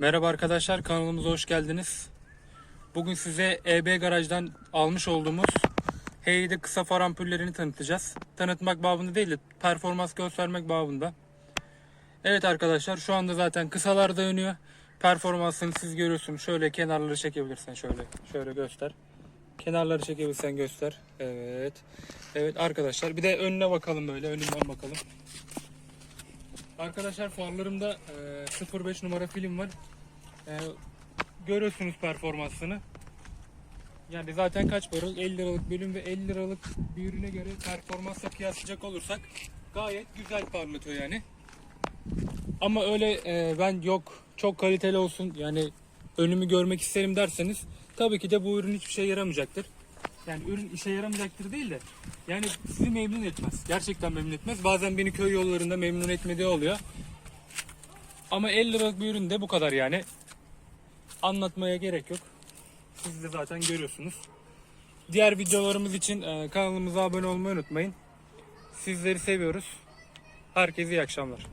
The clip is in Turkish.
Merhaba arkadaşlar kanalımıza hoş geldiniz. Bugün size EB Garaj'dan almış olduğumuz Heyde kısa far ampullerini tanıtacağız. Tanıtmak babında değil de performans göstermek babında. Evet arkadaşlar şu anda zaten kısalarda yanıyor. Performansını siz görüyorsunuz. Şöyle kenarları çekebilirsen şöyle şöyle göster. Kenarları çekebilirsen göster. Evet. Evet arkadaşlar bir de önüne bakalım böyle önünden bakalım. Arkadaşlar farlarımda e, 05 numara film var. E, görüyorsunuz performansını. Yani zaten kaç paralık? 50 liralık bölüm ve 50 liralık bir ürüne göre performansla kıyaslayacak olursak gayet güzel parlatıyor yani. Ama öyle e, ben yok çok kaliteli olsun yani önümü görmek isterim derseniz tabii ki de bu ürün hiçbir şey yaramayacaktır. Yani ürün işe yaramayacaktır değil de yani sizi memnun etmez. Gerçekten memnun etmez. Bazen beni köy yollarında memnun etmediği oluyor. Ama 50 liralık bir ürün de bu kadar yani. Anlatmaya gerek yok. Siz de zaten görüyorsunuz. Diğer videolarımız için e, kanalımıza abone olmayı unutmayın. Sizleri seviyoruz. Herkese iyi akşamlar.